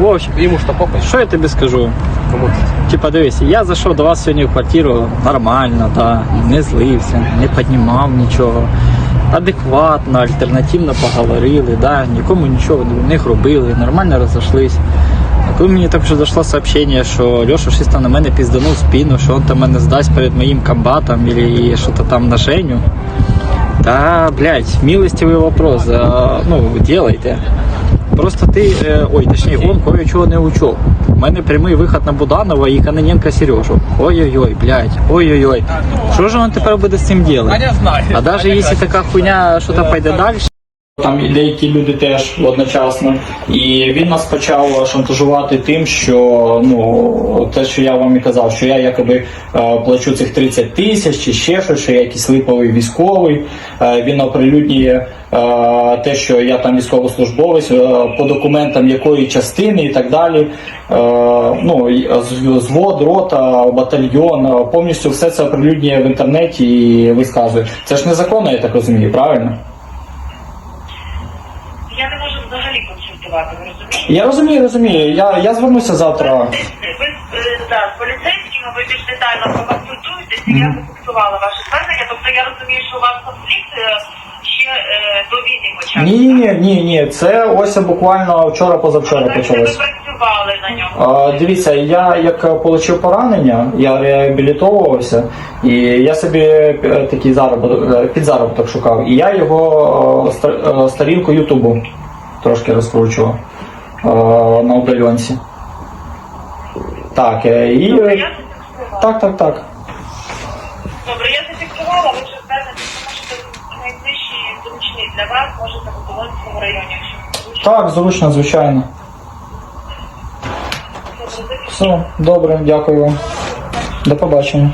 Вовчик, Йому ж то попасть. що я тобі скажу? Кому ти? Типа, дивись, я зайшов до вас сьогодні в квартиру нормально, да, не злився, не піднімав нічого. Адекватно, альтернативно поговорили, да, нікому нічого не робили, нормально розійшлись. А коли мені так вже зайшло сообщення, що Льоша щось там на мене пізданув спину, що він там мене здасть перед моїм комбатом или що-то там на Женю. Да, блядь, милостивый вопрос, а, ну, делайте. Просто ти, е, ой, точніше, он кое-чого не учов. У мене прямий виход на Буданова і Каноненка Сережу. Ой-ой-ой, блядь, ой-ой-ой. Що ж він тепер буде з цим робити? А навіть якщо така хуйня, що там пойде далі. Там і деякі люди теж одночасно. І він нас почав шантажувати тим, що ну те, що я вам і казав, що я якоби е, плачу цих 30 тисяч чи ще щось, що я якийсь липовий військовий. Е, він оприлюднює е, те, що я там військовослужбовець, по документам якої частини і так далі. Ну, звод, рота, батальйон, повністю все це оприлюднює в інтернеті і висказує. Це ж незаконно, я так розумію, правильно? Я не можу взагалі консультувати, ви розумієте? Я розумію, розумію. Я, я звернуся завтра. Ви е, да, з поліцейськими ви більш детально проконсультуєтесь, і я зафіксувала ваше звернення. Тобто я розумію, що у вас конфлікт е, ще е, до почався. Ні, ні, ні, ні. Це ось буквально вчора позавчора Тобто ви працювали на ньому. А, дивіться, я як отримав поранення, я реабілітовувався, і я собі е, такий заробіток, е, підзаробіток шукав. І я його е, е, сторінку Ютубу трошки розкручував е, на удаленці. Так, е, і. Добре. Так, так, так. Добре, я зафіксувала, ви вже звернетеся, можете найближчий зручний для вас, можете в цьому районі, якщо зручно. Так, зручно, звичайно. Все, добре, дякую вам. До побачення.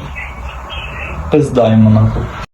Пиздаємо нахуй.